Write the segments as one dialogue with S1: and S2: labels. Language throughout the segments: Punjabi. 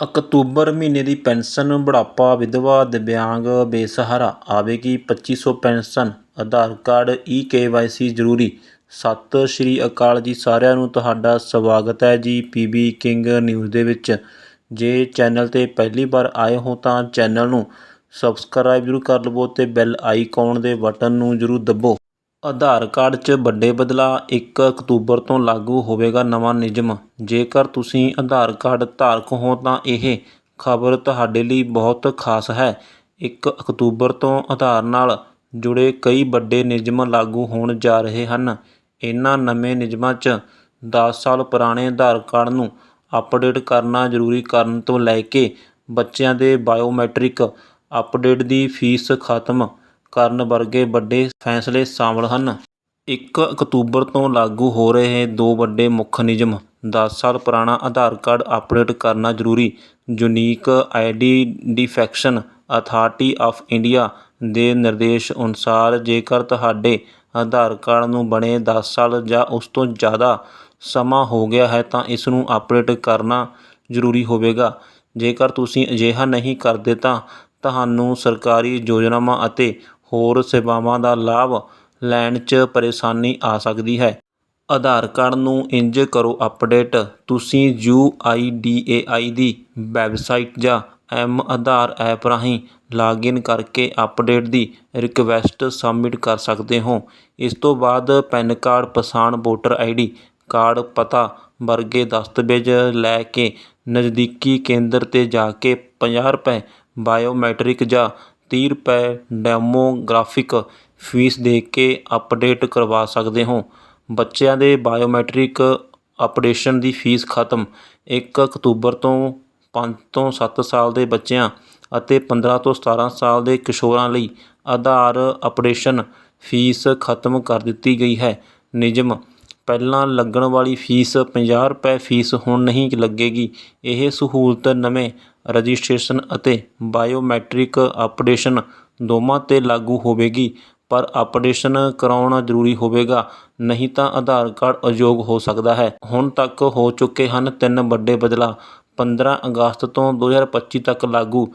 S1: ਅਕਤੂਬਰ ਮਹੀਨੇ ਦੀ ਪੈਨਸ਼ਨ ਬੁਢਾਪਾ ਵਿਧਵਾ ਦਿਵਿਆਂਗ ਬੇਸਹਾਰਾ ਆਵੇਗੀ ਪੱਚੀ ਸੌ pension, Aadhaar card, E K Y C ਜ਼ਰੂਰੀ। ਸਤਿ ਸ਼੍ਰੀ ਅਕਾਲ ਜੀ ਸਾਰਿਆਂ ਨੂੰ, ਤੁਹਾਡਾ ਸਵਾਗਤ ਹੈ ਜੀ ਪੀਬੀ ਕਿੰਗ ਨਿਊਜ਼ ਦੇ ਵਿੱਚ। ਜੇ ਚੈਨਲ 'ਤੇ ਪਹਿਲੀ ਵਾਰ ਆਏ ਹੋ ਤਾਂ ਚੈਨਲ ਨੂੰ ਸਬਸਕ੍ਰਾਈਬ ਜ਼ਰੂਰ ਕਰ ਲਵੋ ਤੇ ਬੈਲ ਆਈਕਨ ਦੇ ਬਟਨ ਨੂੰ ਜ਼ਰੂਰ ਦੱਬੋ। ਆਧਾਰ ਕਾਰਡ 'ਚ ਵੱਡੇ ਬਦਲਾਅ ਇੱਕ ਅਕਤੂਬਰ ਤੋਂ ਲਾਗੂ ਹੋਵੇਗਾ ਨਵਾਂ ਨਿਯਮ। ਜੇਕਰ ਤੁਸੀਂ ਆਧਾਰ ਕਾਰਡ ਧਾਰਕ ਹੋ ਤਾਂ ਇਹ ਖਬਰ ਤੁਹਾਡੇ ਲਈ ਬਹੁਤ ਖਾਸ ਹੈ। ਇੱਕ ਅਕਤੂਬਰ ਤੋਂ ਆਧਾਰ ਨਾਲ ਜੁੜੇ ਕਈ ਵੱਡੇ ਨਿਯਮ ਲਾਗੂ ਹੋਣ ਜਾ ਰਹੇ ਹਨ। ਇਹਨਾਂ ਨਵੇਂ ਨਿਯਮਾਂ 'ਚ ਦਸ ਸਾਲ ਪੁਰਾਣੇ ਆਧਾਰ ਕਾਰਡ ਨੂੰ ਅਪਡੇਟ ਕਰਨਾ ਜ਼ਰੂਰੀ ਕਰਨ ਤੋਂ ਲੈ ਕੇ ਬੱਚਿਆਂ ਦੇ ਬਾਇਓਮੈਟ੍ਰਿਕ ਅਪਡੇਟ ਦੀ ਫੀਸ ਖਤਮ ਕਰਨ ਵਰਗੇ ਵੱਡੇ ਫੈਸਲੇ ਸ਼ਾਮਲ ਹਨ। ਇੱਕ ਅਕਤੂਬਰ ਤੋਂ ਲਾਗੂ ਹੋ ਰਹੇ ਦੋ ਵੱਡੇ ਮੁੱਖ ਨਿਯਮ, ਦਸ ਸਾਲ ਪੁਰਾਣਾ ਆਧਾਰ ਕਾਰਡ ਅਪਡੇਟ ਕਰਨਾ ਜ਼ਰੂਰੀ, unique identification authority of India ਦੇ ਨਿਰਦੇਸ਼ ਅਨੁਸਾਰ ਜੇਕਰ ਤੁਹਾਡੇ ਆਧਾਰ ਕਾਰਡ ਨੂੰ ਬਣੇ ਦਸ ਸਾਲ ਜਾਂ ਉਸ ਤੋਂ ਜ਼ਿਆਦਾ ਸਮਾਂ ਹੋ ਗਿਆ ਹੈ ਤਾਂ ਇਸ ਨੂੰ ਅਪਡੇਟ ਕਰਨਾ ਜ਼ਰੂਰੀ ਹੋਵੇਗਾ। ਜੇਕਰ ਤੁਸੀਂ ਅਜਿਹਾ ਨਹੀਂ ਕਰਦੇ ਤਾਂ ਤੁਹਾਨੂੰ ਸਰਕਾਰੀ ਯੋਜਨਾਵਾਂ ਅਤੇ ਹੋਰ ਸੇਵਾਵਾਂ ਦਾ ਲਾਭ ਲੈਣ 'ਚ ਪਰੇਸ਼ਾਨੀ ਆ ਸਕਦੀ ਹੈ। ਆਧਾਰ ਕਾਰਡ ਨੂੰ ਇੰਝ ਕਰੋ ਅਪਡੇਟ। ਤੁਸੀਂ U I D A I the website ਜਾਂ ਐਮ ਆਧਾਰ ਐਪ ਰਾਹੀਂ ਲਾਗਇਨ ਕਰਕੇ ਅਪਡੇਟ ਦੀ ਰਿਕੁਐਸਟ ਸਬਮਿਟ ਕਰ ਸਕਦੇ ਹੋ। ਇਸ ਤੋਂ ਬਾਅਦ ਪੈਨ ਕਾਰਡ, ਪਛਾਣ ਵੋਟਰ ਆਈ ਡੀ, ਕਾਰਡ ਪਤਾ ਵਰਗੇ ਦਸਤਾਵੇਜ਼ ਲੈ ਕੇ ਨਜ਼ਦੀਕੀ ਕੇਂਦਰ 'ਤੇ ਜਾ ਕੇ 50 ਰੁਪਏ ਬਾਇਓਮੈਟ੍ਰਿਕ ਜਾਂ ਤੀਹ ਰੁਪਏ ਡੈਮੋਗ੍ਰਾਫਿਕ ਫੀਸ ਦੇ ਕੇ ਅਪਡੇਟ ਕਰਵਾ ਸਕਦੇ ਹੋ। ਬੱਚਿਆਂ ਦੇ ਬਾਇਓਮੈਟ੍ਰਿਕ ਅਪਡੇਸ਼ਨ ਦੀ ਫੀਸ ਖਤਮ। ਇੱਕ ਅਕਤੂਬਰ ਤੋਂ ਪੰਜ ਤੋਂ ਸੱਤ ਸਾਲ ਦੇ ਬੱਚਿਆਂ ਅਤੇ 15 ਤੋਂ 17 ਸਾਲ ਦੇ ਕਿਸ਼ੋਰਾਂ ਲਈ ਆਧਾਰ ਅਪਡੇਸ਼ਨ ਫੀਸ ਖਤਮ ਕਰ ਦਿੱਤੀ ਗਈ ਹੈ। ਨਿਯਮ ਪਹਿਲਾਂ ਲੱਗਣ ਵਾਲੀ ਫੀਸ 50 ਰੁਪਏ ਫੀਸ ਹੁਣ ਨਹੀਂ ਲੱਗੇਗੀ। ਇਹ ਸਹੂਲਤ ਨਵੇਂ ਰਜਿਸਟ੍ਰੇਸ਼ਨ ਅਤੇ ਬਾਇਓਮੈਟ੍ਰਿਕ ਅਪਡੇਸ਼ਨ ਦੋਵਾਂ 'ਤੇ ਲਾਗੂ ਹੋਵੇਗੀ, ਪਰ ਅਪਡੇਸ਼ਨ ਕਰਾਉਣਾ ਜ਼ਰੂਰੀ ਹੋਵੇਗਾ, ਨਹੀਂ ਤਾਂ ਆਧਾਰ ਕਾਰਡ ਅਯੋਗ ਹੋ ਸਕਦਾ ਹੈ। ਹੁਣ ਤੱਕ ਹੋ ਚੁੱਕੇ ਹਨ ਤਿੰਨ ਵੱਡੇ ਬਦਲਾਅ 15 ਅਗਸਤ ਤੋਂ 2025 ਤੱਕ ਲਾਗੂ।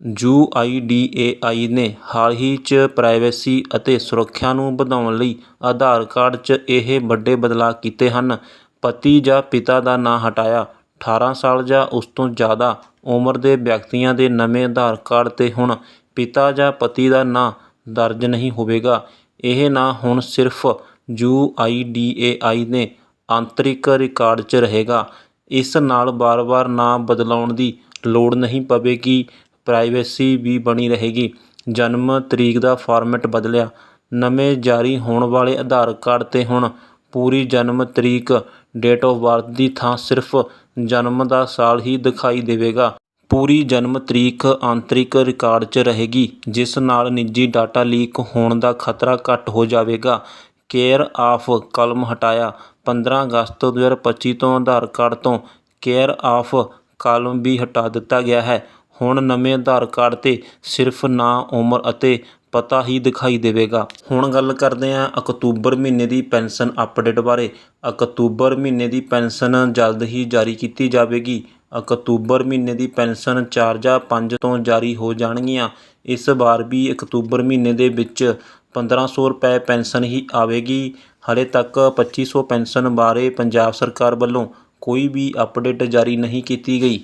S1: ਯੂ ਆਈ ਡੀ ਏ ਆਈ ਨੇ ਹਾਲ ਹੀ 'ਚ ਪ੍ਰਾਈਵੇਸੀ ਅਤੇ ਸੁਰੱਖਿਆ ਨੂੰ ਵਧਾਉਣ ਲਈ ਆਧਾਰ ਕਾਰਡ 'ਚ ਇਹ ਵੱਡੇ ਬਦਲਾਅ ਕੀਤੇ ਹਨ। ਪਤੀ ਜਾਂ ਪਿਤਾ ਦਾ ਨਾਂ ਹਟਾਇਆ। 18 ਸਾਲ ਜਾਂ ਉਸ ਤੋਂ ਜ਼ਿਆਦਾ ਉਮਰ ਦੇ ਵਿਅਕਤੀਆਂ ਦੇ ਨਵੇਂ ਆਧਾਰ ਕਾਰਡ 'ਤੇ ਹੁਣ ਪਿਤਾ ਜਾਂ ਪਤੀ ਦਾ ਨਾਂ ਦਰਜ ਨਹੀਂ ਹੋਵੇਗਾ। ਇਹ ਨਾਂ ਹੁਣ ਸਿਰਫ ਯੂ ਆਈ ਡੀ ਏ ਆਈ ਦੇ ਆਂਤਰਿਕ ਰਿਕਾਰਡ 'ਚ ਰਹੇਗਾ। ਇਸ ਨਾਲ ਵਾਰ-ਵਾਰ ਨਾਂ ਬਦਲਾਉਣ ਦੀ ਲੋੜ ਨਹੀਂ ਪਵੇਗੀ। ਪ੍ਰਾਈਵੇਸੀ ਵੀ ਬਣੀ ਰਹੇਗੀ। ਜਨਮ ਤਰੀਕ ਦਾ ਫਾਰਮੈਟ ਬਦਲਿਆ। ਨਵੇਂ ਜਾਰੀ ਹੋਣ ਵਾਲੇ ਆਧਾਰ ਕਾਰਡ 'ਤੇ ਹੁਣ ਪੂਰੀ ਜਨਮ ਤਰੀਕ, ਡੇਟ ਆਫ ਬਰਥ ਦੀ ਥਾਂ ਸਿਰਫ ਜਨਮ ਦਾ ਸਾਲ ਹੀ ਦਿਖਾਈ ਦੇਵੇਗਾ। ਪੂਰੀ ਜਨਮ ਤਰੀਕ ਆਂਤਰਿਕ ਰਿਕਾਰਡ 'ਚ ਰਹੇਗੀ, ਜਿਸ ਨਾਲ ਨਿੱਜੀ ਡਾਟਾ ਲੀਕ ਹੋਣ ਦਾ ਖਤਰਾ ਘੱਟ ਹੋ ਜਾਵੇਗਾ। ਕੇਅਰ ਆਫ ਕਲਮ ਹਟਾਇਆ। 15 ਅਗਸਤ 2025 ਤੋਂ ਆਧਾਰ ਕਾਰਡ ਤੋਂ ਕੇਅਰ ਆਫ ਕਾਲਮ ਵੀ ਹਟਾ ਦਿੱਤਾ ਗਿਆ ਹੈ। ਹੁਣ ਨਵੇਂ ਆਧਾਰ ਕਾਰਡ 'ਤੇ ਸਿਰਫ ਨਾਂ, ਉਮਰ ਅਤੇ ਪਤਾ ਹੀ ਦਿਖਾਈ ਦੇਵੇਗਾ। ਹੁਣ ਗੱਲ ਕਰਦੇ ਹਾਂ ਅਕਤੂਬਰ ਮਹੀਨੇ ਦੀ ਪੈਨਸ਼ਨ ਅਪਡੇਟ ਬਾਰੇ। ਅਕਤੂਬਰ ਮਹੀਨੇ ਦੀ ਪੈਨਸ਼ਨ ਜਲਦ ਹੀ ਜਾਰੀ ਕੀਤੀ ਜਾਵੇਗੀ। ਅਕਤੂਬਰ ਮਹੀਨੇ ਦੀ ਪੈਨਸ਼ਨ ਚਾਰ ਜਾਂ ਪੰਜ ਤੋਂ ਜਾਰੀ ਹੋ ਜਾਣਗੀਆਂ। ਇਸ ਵਾਰ ਵੀ ਅਕਤੂਬਰ ਮਹੀਨੇ ਦੇ ਵਿੱਚ 1500 ਰੁਪਏ ਪੈਨਸ਼ਨ ਹੀ ਆਵੇਗੀ। ਹਾਲੇ ਤੱਕ 2500 ਪੈਨਸ਼ਨ ਬਾਰੇ ਪੰਜਾਬ ਸਰਕਾਰ ਵੱਲੋਂ ਕੋਈ ਵੀ ਅਪਡੇਟ ਜਾਰੀ ਨਹੀਂ ਕੀਤੀ ਗਈ।